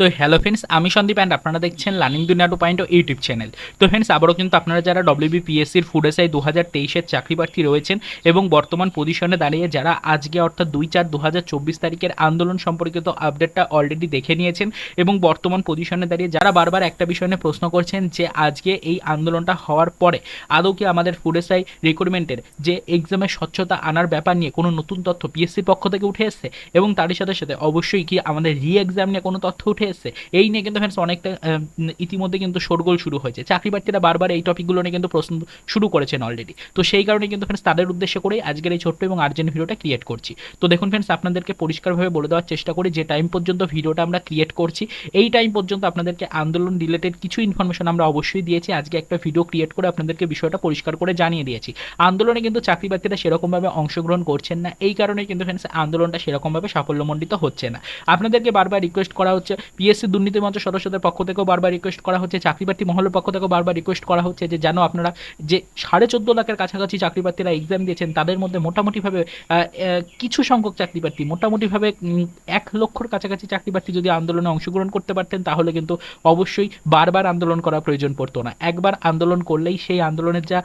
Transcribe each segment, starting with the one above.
তো hello friends আমি Sandeep and আপনারা দেখছেন learning Duniya two point YouTube channel তো ফ্রেন্ডস আবারও কিন্তু আপনারা যারা ডব্লিউবিপিএসসির ফুড এসআই দু হাজার তেইশের চাকরি প্রার্থী রয়েছেন এবং বর্তমান পজিশনে দাঁড়িয়ে যারা আজকে অর্থাৎ দুই চার দু হাজার চব্বিশ তারিখের আন্দোলন সম্পর্কিত আপডেটটা অলরেডি দেখে নিয়েছেন এবং বর্তমান পজিশনে দাঁড়িয়ে যারা বারবার একটা বিষয় নিয়ে প্রশ্ন করছেন যে আজকে এই আন্দোলনটা হওয়ার পরে আদৌ কি আমাদের ফুড এসআই রিক্রুটমেন্টের যে এক্সামের স্বচ্ছতা আনার ব্যাপার নিয়ে কোনো নতুন তথ্য পিএসসির পক্ষ থেকে উঠে এসছে? এবং তারই সাথে সাথে অবশ্যই কি আমাদের রি এক্সাম নিয়ে কোনো তথ্য উঠে এসছে। এই নিয়ে কিন্তু ফ্রেন্ডস অনেকটা ইতিমধ্যে কিন্তু শোরগোল শুরু হয়েছে। চাকরি প্রার্থীরা বারবার এই টপিকগুলো নিয়ে কিন্তু প্রশ্ন শুরু করেছেন অলরেডি তো সেই কারণে কিন্তু ফ্রেন্ডস তাদের উদ্দেশ্য করেই আজকের এই ছোট্ট এবং আর্জেন্ট ভিডিওটা ক্রিয়েট করছি। তো দেখুন ফ্রেন্ডস আপনাদেরকে পরিষ্কারভাবে বলে দেওয়ার চেষ্টা করি, যে টাইম পর্যন্ত ভিডিওটা আমরা ক্রিয়েট করছি, এই টাইম পর্যন্ত আপনাদেরকে আন্দোলন রিলেটেড কিছু ইনফরমেশন আমরা অবশ্যই দিয়েছি। আজকে একটা ভিডিও ক্রিয়েট করে আপনাদেরকে বিষয়টা পরিষ্কার করে জানিয়ে দিয়েছি। আন্দোলনে কিন্তু চাকরি প্রার্থীরা সেরকমভাবে অংশগ্রহণ করছেন না। এই কারণে কিন্তু ফ্রেন্ডস আন্দোলনটা সেরকমভাবে সাফল্যমণ্ডিত হচ্ছে না। আপনাদেরকে বারবার রিকোয়েস্ট করা হচ্ছে পিএসসি দুর্নীতি মঞ্চ সদস্যদের পক্ষ থেকেও বারবার রিকোয়েস্ট করা হচ্ছে চাকরি প্রার্থী মহলের পক্ষ থেকেও বারবার রিকোয়েস্ট করা হচ্ছে যে যেন আপনারা যে সাড়ে চোদ্দ লাখের কাছাকাছি চাকরি প্রার্থীরা এক্সাম দিয়েছেন, তাদের মধ্যে মোটামুটিভাবে কিছু সংখ্যক চাকরি প্রার্থী মোটামুটিভাবে এক লক্ষর কাছাকাছি চাকরি প্রার্থী যদি আন্দোলনে অংশগ্রহণ করতে পারতেন, তাহলে কিন্তু অবশ্যই বারবার আন্দোলন করা প্রয়োজন পড়তো না। একবার আন্দোলন করলেই সেই আন্দোলনের যা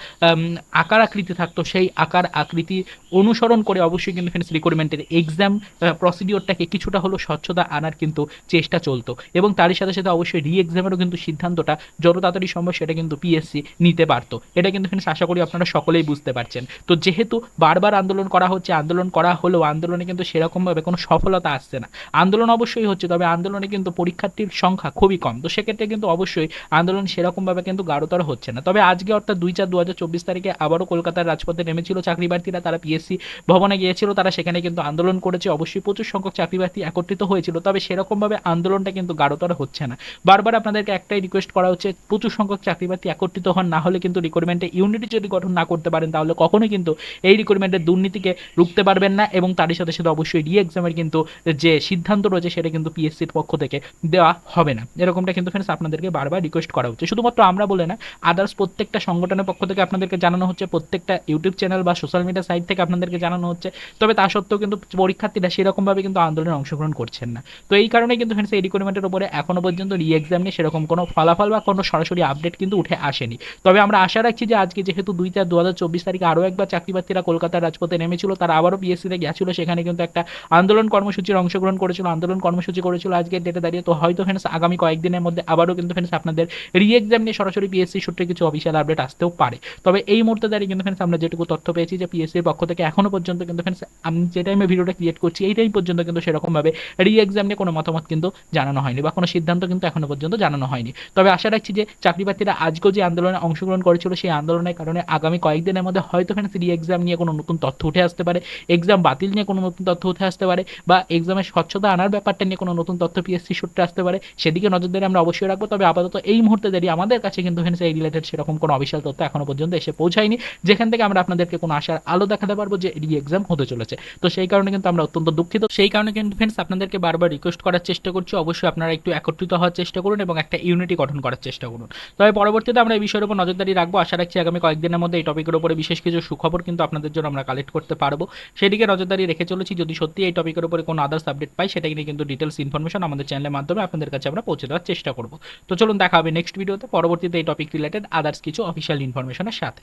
আকার আকৃতি থাকতো, সেই আকার আকৃতি অনুসরণ করে অবশ্যই কিন্তু ফ্রেন্ডস রিক্রুটমেন্টের এক্সাম প্রসিডিওরটাকে কিছুটা হলো স্বচ্ছতা আনার কিন্তু চেষ্টা চলতো। এবং তারই সাথে সাথে অবশ্যই রি এক্সামেরও কিন্তু সিদ্ধান্তটা, যত তাড়াতাড়ি সম্ভব সেটা কিন্তু পিএসসি নিতে পারতো। এটা কিন্তু ফ্রেন্ডস আশা করি আপনারা সকলেই বুঝতে পারছেন। তো যেহেতু বারবার আন্দোলন করা হচ্ছে, আন্দোলন করা হলেও আন্দোলনে কিন্তু সেরকমভাবে কোনো সফলতা আসছে না। আন্দোলন অবশ্যই হচ্ছে, তবে আন্দোলনে কিন্তু পরীক্ষার্থীর সংখ্যা খুবই কম। তো সেক্ষেত্রে কিন্তু অবশ্যই আন্দোলন সেরকমভাবে কিন্তু গাঢ়তর হচ্ছে না। তবে আজকে অর্থাৎ দুই চার দু হাজার চব্বিশ তারিখে আবারও কলকাতার রাজপথে নেমেছিল চাকরি প্রার্থীরা তারা পিএসসি ভবনে গিয়েছিল, তারা সেখানে কিন্তু আন্দোলন করেছে। অবশ্যই প্রচুর সংখ্যক চাকরি প্রার্থী একত্রিত হয়েছিল। তবে সেরকমভাবে আন্দোলনটা কিন্তু গাঢ়তর হচ্ছে না। বারবার আপনাদেরকে একটাই রিকোয়েস্ট করা হচ্ছে, প্রচুর সংখ্যক চাকরি প্রার্থী একত্রিত হন, না হলে কিন্তু রিক্রুটমেন্টে ইউনিটি যদি গঠন না করতে পারেন, তাহলে কখনোই কিন্তু এই রিক্রুটমেন্টের দুর্নীতিকে রুখতে পারবেন না এবং তারই সাথে সাথে অবশ্যই রি এক্সামের কিন্তু যে সিদ্ধান্ত রয়েছে, সেটা কিন্তু পিএসসির পক্ষ থেকে দেওয়া হবে না। এরকমটা কিন্তু ফ্রেন্ডস আপনাদেরকে বারবার রিকোয়েস্ট করা হচ্ছে। শুধুমাত্র আমরা বলে না আদার্স প্রত্যেকটা সংগঠনের পক্ষ থেকে আপনাদেরকে জানানো হচ্ছে, প্রত্যেকটা ইউটিউব চ্যানেল বা সোশ্যাল মিডিয়া সাইট থেকে আপনাদেরকে জানানো হচ্ছে, তবে তা সত্ত্বেও কিন্তু পরীক্ষার্থীরা সেরকমভাবে কিন্তু আন্দোলনে অংশগ্রহণ করছেন না। তো এই কারণে কিন্তু ফ্রেন্ডস এই রিক্রুটমেন্টের উপরে এখনও পর্যন্ত রি এক্সাম নিয়ে সেরকম কোনো ফলাফল বা কোনো সরাসরি আপডেট কিন্তু উঠে আসেনি। তবে আমরা আশা রাখছি যে আজকে যেহেতু দুই চার দু হাজার চব্বিশ তারিখে আরও একবার চাকরি প্রার্থীরা কলকাতার রাজপথে নেমেছিল, তারা আবারও পিএসসিতে গেছিল, সেখানে কিন্তু একটা আন্দোলন কর্মসূচির অংশগ্রহণ করেছিল, আন্দোলন কর্মসূচি করেছিল আজকের ডেটে দাঁড়িয়ে। তো হয়তো ফ্রেন্ডস আগামী কয়েকদিনের মধ্যে আবারও কিন্তু ফ্রেন্ডস আপনাদের রি এক্সাম নিয়ে সরাসরি পিএসসি সূত্রে কিছু অফিসিয়াল আপডেট আসতেও পারে। তবে এই মুহূর্তে দাঁড়িয়ে কিন্তু ফ্রেন্ডস আমরা যেটুকু তথ্য পেয়েছি যে পিএসসির পক্ষ থেকে এখনও পর্যন্ত কিন্তু ফ্রেন্ডস আমি যে টাইমে ভিডিওটা ক্রিয়েট করছি, এই টাইম পর্যন্ত কিন্তু সেরকমভাবে রি এক্সাম নিয়ে কোনো মতামত কিন্তু জানানো হয়নি বা কোনো সিদ্ধান্ত কিন্তু এখনও পর্যন্ত জানানো হয়নি। তবে আশা রাখছি যে চাকরি প্রার্থীরা আজকেও যে আন্দোলনে অংশগ্রহণ করেছিল সেই আন্দোলনের কারণে আগামী কয়েকদিনের মধ্যে হয়তো ফ্রেন্ডস রি এক্সাম নিয়ে কোনো নতুন তথ্য উঠে আসতে পারে, এক্সাম বাতিল নিয়ে কোনো নতুন তথ্য উঠে আসতে পারে বা এক্সামের স্বচ্ছতা আনার ব্যাপারটা নিয়ে কোনো নতুন তথ্য পিএসসি সূত্রে আসতে পারে, সেদিকে নজরদারি আমরা অবশ্যই রাখব। তবে আপাতত এই মুহূর্তে দাঁড়িয়ে আমাদের কাছে কিন্তু ফ্রেন্ডস এই রিলেটেড সেরকম কোনো অফিসিয়াল তথ্য এখনও পর্যন্ত এসে পৌঁছায়নি, যেখান থেকে আমরা আপনাদেরকে কোনো আশার আলো দেখাতে পারব যে রি এক্সাম হতে চলেছে। তো সেই কারণে কিন্তু আমরা অত্যন্ত দুঃখিত। সেই কারণে কিন্তু ফ্রেন্ডস আপনাদেরকে বারবার রিকোয়েস্ট করার চেষ্টা করছি। অবশ্যই আপনারা একটু একত্রিত হওয়ার চেষ্টা করুন এবং একটা ইউনিটি গঠন করার চেষ্টা করুন। তবে পরবর্তীতে আমরা এই বিষয়ের উপর নজরদারি রাখব। আশা রাখছি আগামী কয়েকদিনের মধ্যে এই টপিকের উপরে বিশেষ কিছু সুখবর কিন্তু আপনাদের জন্য আমরা কালেক্ট করতে পারব। সেদিকে নজরদারি রেখে চলেছি। যদি সত্যি এই টপিকের উপরে কোনো আদার্স আপডেট পাই সেটা নিয়ে কিন্তু ডিটেলস ইনফরমেশন আমাদের চ্যানেলের মাধ্যমে আপনাদের কাছে আমরা পৌঁছে দেওয়ার চেষ্টা করব। তো চলুন দেখা হবে নেক্সট ভিডিওতে পরবর্তীতে এই টপিক রিলেটেড আদার্স কিছু অফিসিয়াল ইনফরমেশনের সাথে।